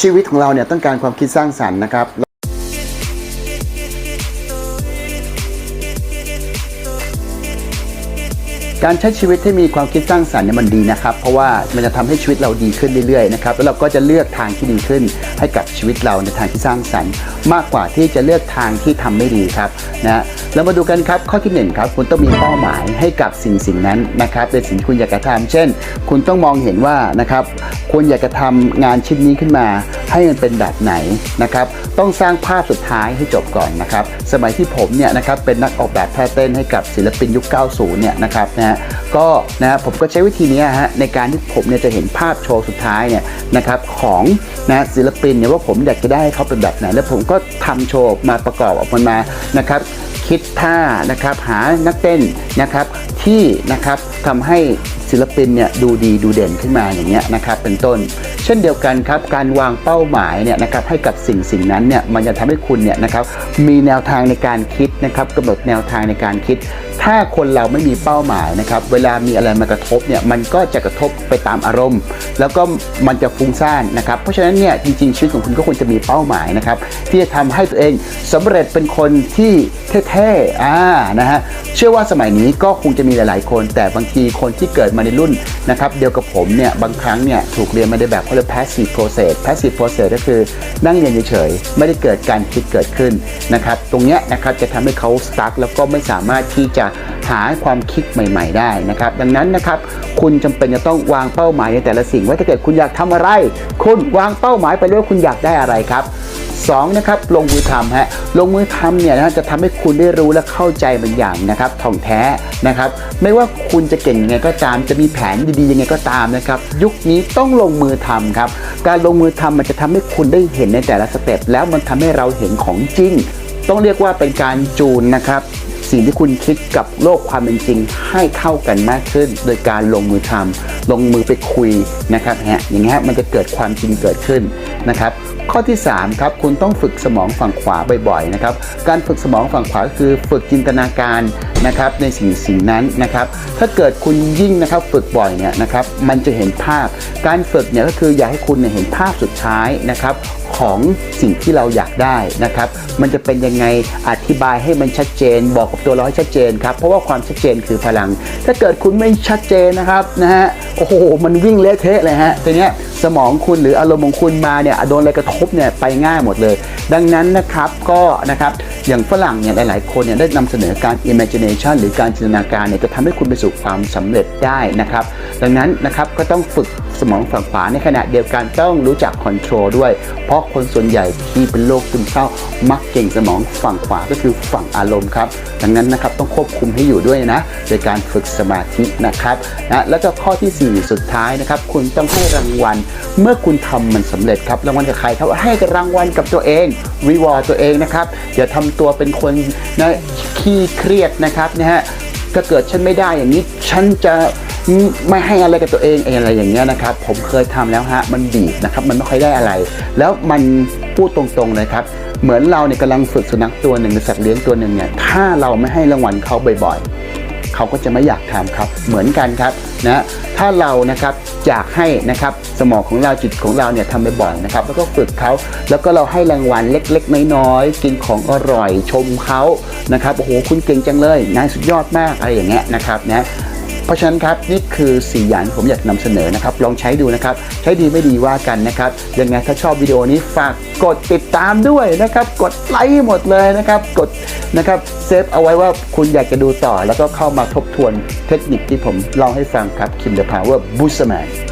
ชีวิตของเราเนี่ยต้องการความคิดสร้างสรรค์นะครับการใช้ชีวิตที่มีความคิดสร้างสรรค์เนี่ยมันดีนะครับ เพราะว่ามันจะทำให้ชีวิตเราดีขึ้นเรื่อยๆนะครับแล้วเราก็จะเลือกทางที่ดีขึ้น ให้กับชีวิตเราในทางที่สร้างสรรค์ มากกว่าที่จะเลือกทางที่ทำไม่ดีครับนะ เรามาดูกันครับข้อที่หนึ่งครับคุณต้องมีเป้าหมายให้กับสิ่งสิ่งนั้นนะครับในสิ่งที่คุณอยากจะทำเช่น คุณต้องมองเห็นว่านะครับคุณอยากจะทำงานชิ้นนี้ขึ้นมา ให้มันเป็นแบบไหนนะครับต้องสร้างภาพสุดท้ายให้จบก่อนนะครับสมัยที่ผมเนี่ยนะครับเป็นนักออกแบบท่าเต้นให้กับศิลปินยุค 90 เนี่ยนะครับนะฮะ ก็นะผมก็ใช้วิธีนี้ฮะในการที่ผมเนี่ยจะเห็นภาพโชว์สุดท้ายเนี่ยนะครับของนะศิลปินเนี่ยว่าผมอยากจะได้เขาเป็นแบบไหนแล้วผมก็ทำโชว์มาประกอบออกมานะครับคิดท่านะครับหานักเต้นนะครับที่นะครับทำให้ศิลปินเนี่ยดูดีดูเด่นขึ้นมาอย่างเงี้ยนะครับเป็นต้น เช่นเดียวกันครับการวางเป้าหมายเนี่ยนะครับให้กับสิ่งสิ่งนั้นเนี่ยมันจะทำให้คุณเนี่ยนะครับมีแนวทางในการคิดนะครับกำหนดแนวทางในการคิด ถ้าคนเราไม่มีเป้าหมายนะครับเวลามีอะไรมากระทบเนี่ยมันก็จะกระทบไปตามอารมณ์ แล้วก็มันจะฟุ้งซ่านนะครับเพราะฉะนั้นเนี่ยจริงๆชีวิตของคุณก็ควรจะมีเป้าหมายนะครับที่จะทำให้ตัวเองสำเร็จเป็นคนที่เท่ๆอ่านะฮะเชื่อว่าสมัยนี้ก็คงจะมีหลาย ๆ คน แต่บางทีคนที่เกิดมาในรุ่นนะครับเดียวกับผมเนี่ยบางครั้งเนี่ยถูกเรียนมาในแบบเขาเรียก passive process passive process ก็คือนั่งเรียนเฉยๆไม่ได้เกิดการคิดเกิดขึ้นนะครับ ตรงเนี้ยนะครับจะทำให้เขา stuck แล้วก็ไม่สามารถที่จะหาความคิดใหม่ ๆ ได้นะครับ ดังนั้นนะครับ คุณจำเป็นจะต้องวางเป้าหมายในแต่ละสิ่ง ว่าถ้าเกิดคุณอยากทำอะไร คุณวางเป้าหมายไปเลยว่าคุณอยากได้อะไรครับ สองนะครับลงมือทำฮะลงมือทำเนี่ยนะจะทำให้คุณได้รู้และเข้าใจบางอย่างนะครับท่องแท้นะครับไม่ว่าคุณจะเก่งยังไงก็ตาม จะมีแผนดีๆยังไงก็ตามนะครับยุคนี้ต้องลงมือทำครับการลงมือทำมันจะทำให้คุณได้เห็นในแต่ละสเต็ปแล้วมันทำให้เราเห็นของจริง ต้องเรียกว่าเป็นการจูนนะครับ สิ่งที่คุณคิดกับโลกความเป็นจริง ให้เข้ากันมากขึ้น โดยการลงมือทำลงมือไปคุยนะครับฮะอย่างเงี้ยมันจะเกิดความจริงเกิดขึ้นนะครับข้อที่3ครับคุณต้องฝึกสมองฝั่งขวาบ่อยๆนะครับการฝึกสมองฝั่งขวาคือฝึกจินตนาการนะครับในสิ่งสิ่งนั้นนะครับถ้าเกิดคุณยิ่งนะครับฝึกบ่อยเนี่ยนะครับมันจะเห็นภาพ การฝึกเนี่ยก็คืออยากให้คุณเนี่ยเห็นภาพสุดท้ายนะครับ ของสิ่งที่เราอยากได้นะครับ มันจะเป็นยังไงอธิบายให้มันชัดเจน บอกกับตัวเราให้ชัดเจนครับ เพราะว่าความชัดเจนคือพลัง ถ้าเกิดคุณไม่ชัดเจนนะครับนะฮะ โอ้โห มันวิ่งเละเทะเลยฮะทีเนี้ยสมองคุณหรืออารมณ์ของคุณมาเนี่ยโดนอะไรกระทบเนี่ยไปง่ายหมดเลย ดังนั้นนะครับก็นะครับ อย่างฝรั่งเนี่ยหลาย ๆ คนเนี่ยได้นำเสนอการ imagination หรือการจินตนาการเนี่ยจะทำให้คุณไปสู่ความสำเร็จได้นะครับ ดังนั้นนะครับก็ต้องฝึกสมองฝั่งขวาในขณะเดียวกันต้องรู้จัก control ด้วย เพราะคนส่วนใหญ่ที่เป็นโรคซึมเศร้ามักเก่งสมองฝั่งขวาก็คือฝั่งอารมณ์ครับ ดังนั้นนะครับต้องควบคุมให้อยู่ด้วยนะโดยการฝึกสมาธินะครับนะแล้วก็ข้อทีสี่4 สุดท้ายนะครับคุณต้องให้รางวัล เมื่อคุณทำมันสำเร็จครับรางวัลกับใครครับให้รางวัลกับตัวเองรีวอร์ตัวเองนะครับอย่าทำตัวเป็นคนนะขี้เครียดนะครับนะฮะถ้าเกิดฉันไม่ได้อย่างนี้ ฉันจะไม่ให้อะไรกับตัวเองอะไรอย่างเงี้ยนะครับ ผมเคยทำแล้วฮะมันบีบนะครับ มันไม่ค่อยได้อะไร แล้วมันพูดตรงๆเลยครับ เหมือนเราเนี่ยกำลังฝึกสุนัขตัวหนึ่งหรือสัตว์เลี้ยงตัวหนึ่งเนี่ยถ้าเราไม่ให้รางวัลเขาบ่อยๆ เขาก็จะไม่อยากทำครับ เหมือนกันครับนะถ้าเรานะครับอยากให้นะครับสมองของเราจิตของเราเนี่ยทำบ่อยๆนะครับ แล้วก็ฝึกเขาแล้วก็เราให้รางวัลเล็ก ๆ น้อยๆกินของอร่อยชมเขานะครับโอ้โหคุณเก่งจังเลยนายสุดยอดมากอะไรอย่างเงี้ยนะครับนะ ราะฉะนั้นครับนี่คือ4อย่างที่ผมอยากนำเสนอนะครับลองใช้ดูนะครับใช้ดีไม่ดีว่ากันนะครับยังไงถ้าชอบวิดีโอนี้ฝากกดติดตามด้วยนะครับกดไลค์หมดเลยนะครับกดนะครับเซฟเอาไว้ว่าคุณอยากจะดูต่อ แล้วก็เข้ามาทบทวนเทคนิคที่ผมเล่าให้ฟังครับคิมเดอะพาวเวอร์บูสแมน